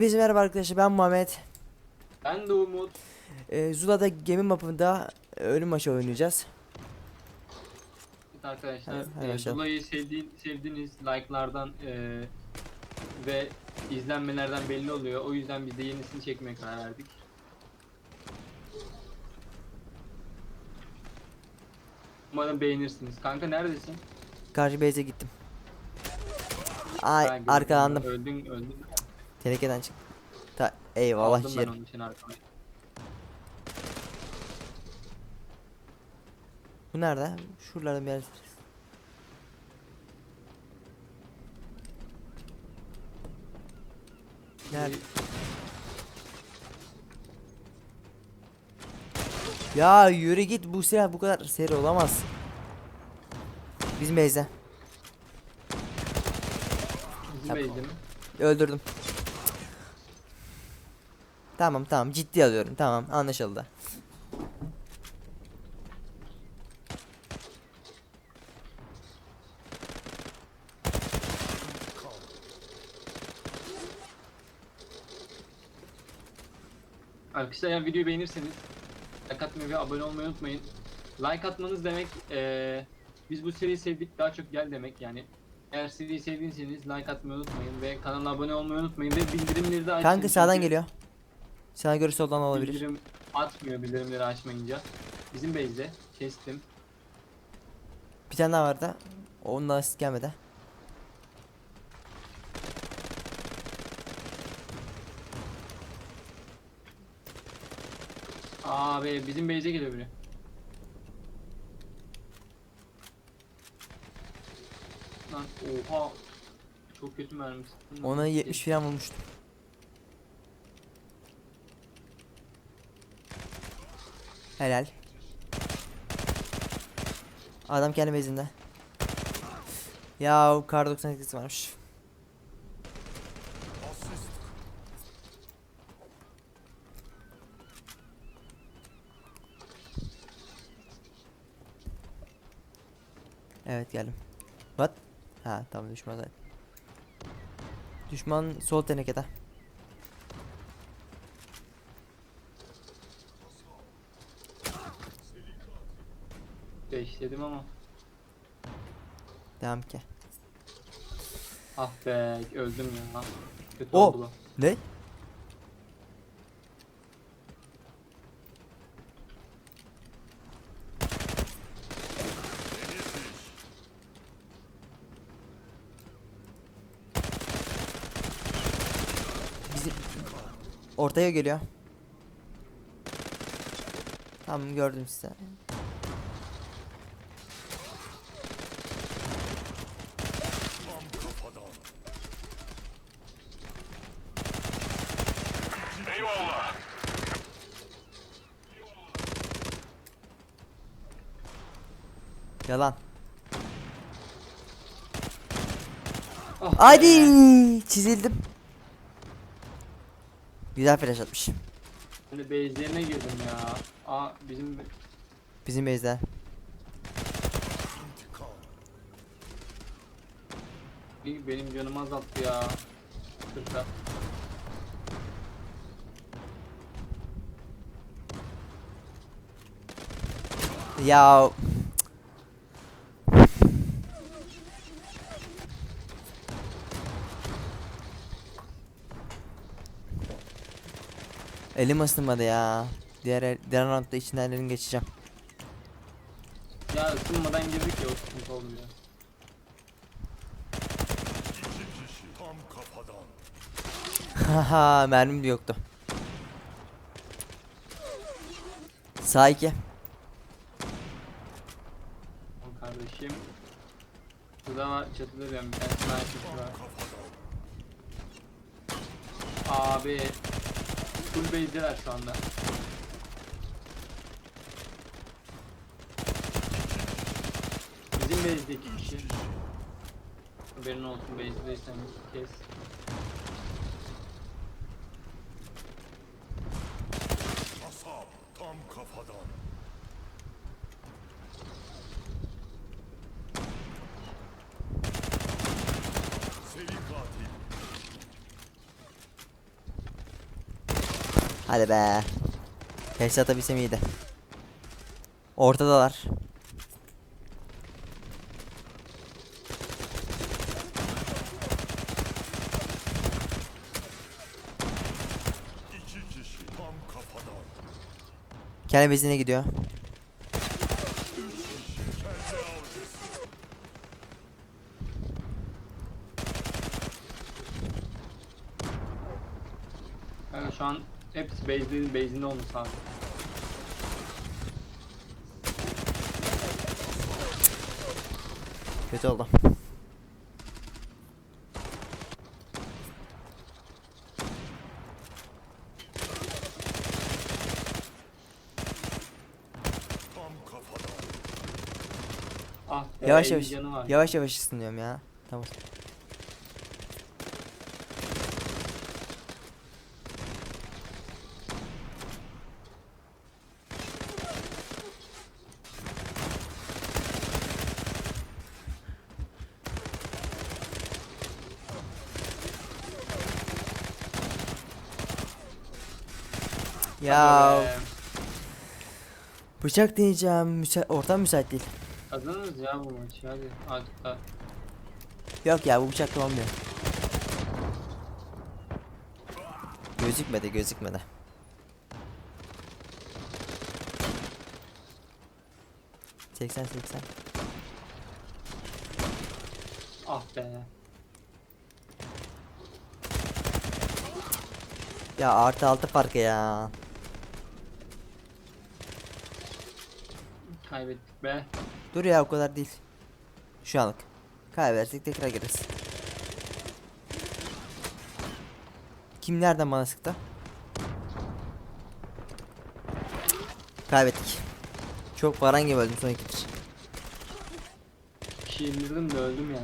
Biz merhaba arkadaşlar ben Muhammed. Ben de Umut. Ee, Zula'da gemi mapında e, ölüm maçı oynayacağız. Evet arkadaşlar. Hadi e. Zula'yı sevdiğin, sevdiğiniz like'lardan e, ve izlenmelerden belli oluyor. O yüzden biz de yenisini çekmeye karar verdik. Umarım beğenirsiniz. Kanka neredesin? Karşı base'e gittim. Ay arkalandım. Öldün öldün. Tenekeden çık. Ta eyvallah Aldım ben ciğerim. onun için arkama. Bu nerede? Şuralarda bir yer. Nerede? Ya yürü git bu silah bu kadar seri olamaz. Bizim base'e. Bizim Yapma. mi? Öldürdüm. Tamam tamam ciddi alıyorum tamam anlaşıldı. Arkadaşlar eğer videoyu beğenirseniz like atmayı ve abone olmayı unutmayın. Like atmanız demek eee, biz bu seriyi sevdik daha çok gel demek yani. Eğer seriyi sevdiyseniz like atmayı unutmayın ve kanala abone olmayı unutmayın ve bildirimleri de açın. Kanka sağdan geliyor. Sana göre soldan olabilir. Bildirim atmıyor bildirimleri açmayınca. Bizim base'de kestim. Bir tane daha vardı. Ondan asist gelmedi. Abi bizim base'e geliyor biri. Lan oha. Çok kötü mermi sıktın. Ona 70 falan vurmuştum. Helal. Adam kendi bezinde. Ya kar 98 varmış. Evet geldim. What? Ha tamam düşman zaten. Düşman sol tenekede. Beşledim ama. Devam ki. Ah be öldüm ya. Kötü O- oldu bu. Ne? Bizim ortaya geliyor. Tamam gördüm size. Yalan. Ah Hadi çizildim. Güzel flash atmış. De base'lerine girdim ya. Aa bizim Bizim base'den. bir- benim canımı azalttı ya. Kırka. Ya Elim ısınmadı ya. Diğer diğer roundda içinden elini geçeceğim. Ya ısınmadan girdik ya o sıkıntı olmuyor. Haha mermim de yoktu. Sağ iki. Kardeşim. Burada var çatıda bir tane sniper var. Abi full base'deler şu anda. Bizim base'de iki kişi. Haberin olsun base'deysen kes. Kasap tam kafadan. Seri katil. Hadi be. Headshot atabilsem iyiydi. Ortadalar. Kendi bezine gidiyor. Kelle avcısı. Yani şu an hepsi base'in base'inde olmuş abi. Kötü oldu. Ah Yavaş 50 yavaş. Yavaş yavaş ısınıyorum ya. Tamam. Ya bıçak deneyeceğim. Müsa ortam müsait değil. Kazanırız ya bu maçı hadi. Artık da. Yok ya bu bıçakla olmuyor. Gözükmedi gözükmedi. Seksen seksen. Ah be. Ya artı altı farkı ya. Kaybettik be. Dur ya o kadar değil. Şu anlık. Kaybedersek tekrar gireriz. Kim nereden bana sıktı? Kaybettik. Çok paran gibi öldüm son ikidir. Kişi indirdim de öldüm ya.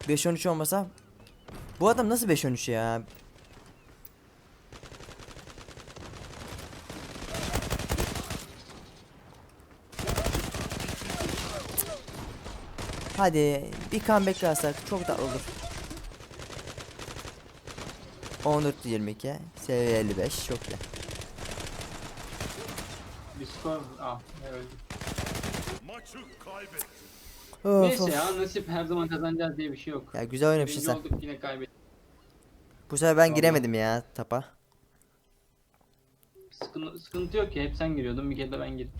5-13 olmasa Bu adam nasıl 5-13 ya? Hadi bir comeback alsak çok tatlı olur. 14 22 seviye 55 çok iyi. Skor. Ah be, öldüm. Maçı kaybettin. Of, Neyse of. ya nasip her zaman kazanacağız diye bir şey yok. Ya güzel oynamışsın sen. olduk yine kaybettik. Bu sefer ben Vallahi. giremedim ya tapa. Sıkıntı, sıkıntı yok ki hep sen giriyordun bir kere de ben girdim.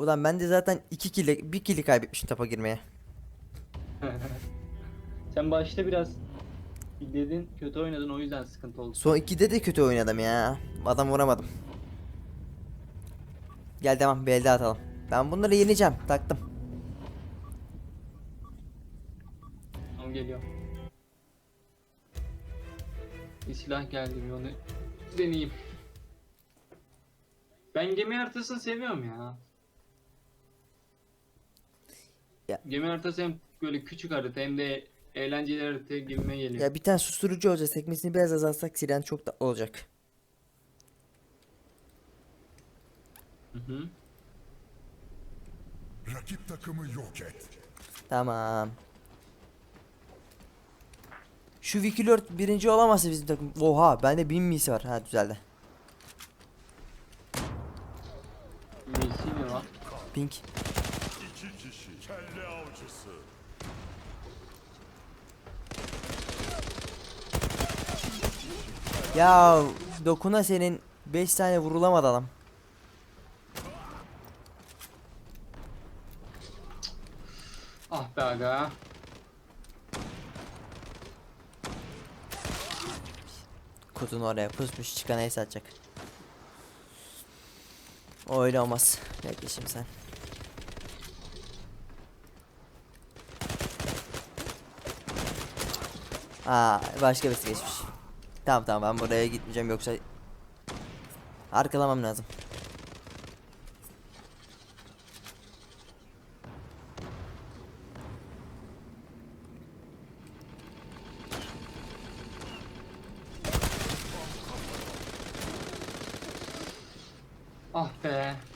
Ulan ben de zaten 2 kili 1 kili kaybetmişim tapa girmeye. sen başta biraz dedin kötü oynadın o yüzden sıkıntı oldu. Son 2'de de kötü oynadım ya. Adam vuramadım. Gel devam bir elde atalım. Ben bunları yeneceğim. Taktım. Tamam geliyor. Bir silah geldi bir onu deneyeyim. Ben gemi haritasını seviyorum ya. Ya. Gemi haritası hem böyle küçük harita hem de eğlenceli harita gibime geliyor. Ya bir tane susturucu olacak. Sekmesini biraz azaltsak siren çok da olacak. Hı hı. Rakip takımı yok et. Tamam. Şu Wikilord birinci olamazsa bizim takım. Oha bende 1000 misi var. Ha düzeldi. Misi mi var? Pink. İki kişi kelle avcısı. Ya dokuna senin 5 tane vurulamadı adam. Ah be aga. Kutun oraya pusmuş çıkan ace atacak. O öyle olmaz. Bekle şimdi sen. Aa başka birisi geçmiş. Tamam tamam ben buraya gitmeyeceğim yoksa arkalamam lazım. Ah be.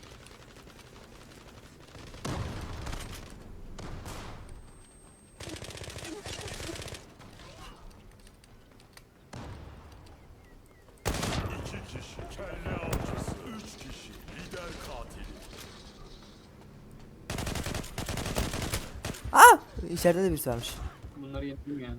İçeride de birisi varmış. Bunları yedim yani.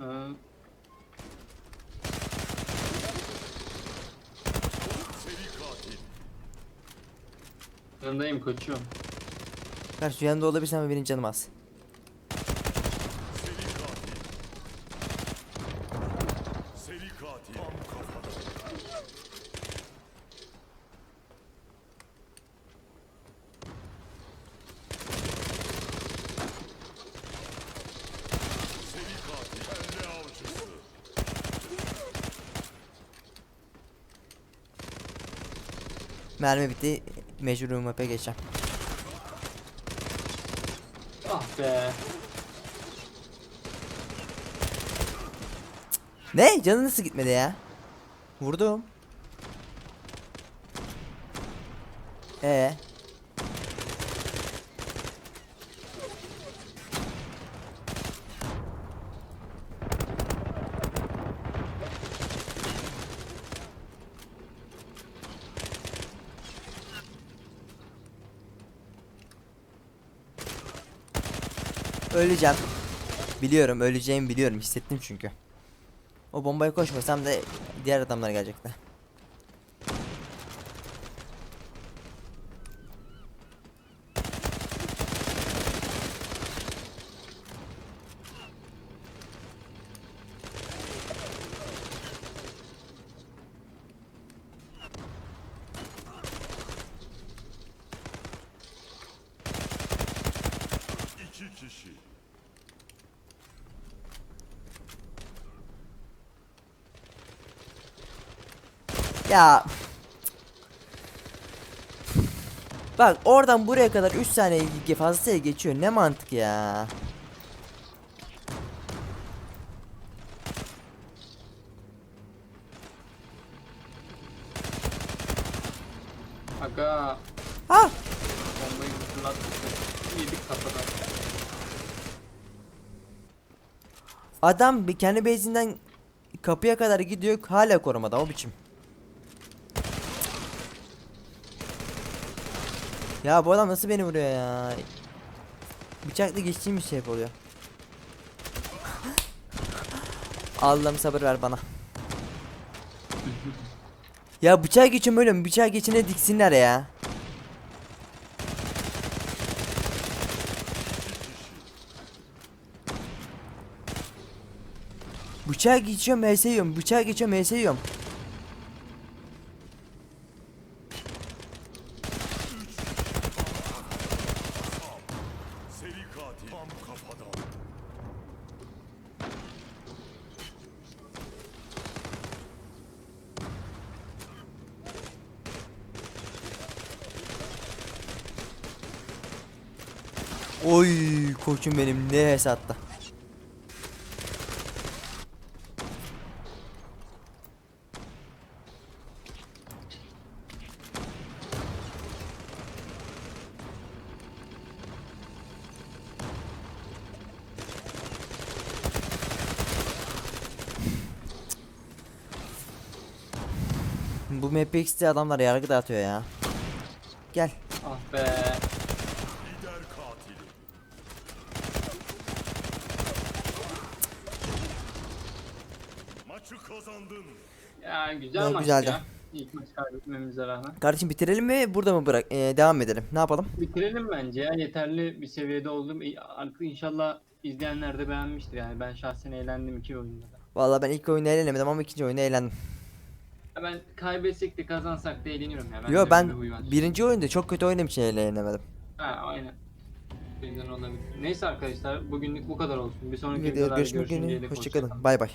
Ee, yanındayım koçum. Karşı yanında olabilirsin ama benim canım az. Mermi bitti. Mecbur UMP geçeceğim. Ah be. Ne? Canı nasıl gitmedi ya? Vurdum. Ee. Öleceğim. Biliyorum öleceğimi biliyorum hissettim çünkü. O bombaya koşmasam da diğer adamlar gelecekti. İki kişi. Ya. Bak oradan buraya kadar 3 saniye fazla sayı geçiyor. Ne mantık ya. Aga Ha! bombayı fırlattık. Yedik kafadan. Adam bir kendi base'inden kapıya kadar gidiyor hala korumada o biçim. Ya bu adam nasıl beni vuruyor ya? Bıçakla geçtiğim bir şey oluyor. Allah'ım sabır ver bana. ya bıçağı geçin böyle mi? Bıçağı geçine diksinler ya. Bıçağı geçiyorum HS yiyorum. Bıçağı geçiyorum HS yiyorum. Oy koçum benim ne hesatta. Bu MPX'te adamlar yargı dağıtıyor ya. Gel. Ah be. Ya güzel maç güzeldi. ya. İlk maç kaybetmemize rağmen. Kardeşim bitirelim mi? Burada mı bırak? Ee, devam edelim. Ne yapalım? Bitirelim bence ya. Yeterli bir seviyede oldum. Artık inşallah izleyenler de beğenmiştir yani. Ben şahsen eğlendim iki oyunda da. Vallahi ben ilk oyunda eğlenemedim ama ikinci oyunda eğlendim. Ben kaybetsek de kazansak da eğleniyorum ya. Yo ben huy var. birinci oyunda çok kötü oynadığım için eğlenemedim. Ha aynen. Neyse arkadaşlar bugünlük bu kadar olsun. Bir sonraki Videoda görüşmek üzere. Hoşçakalın. hoşça kalın. Bay bay.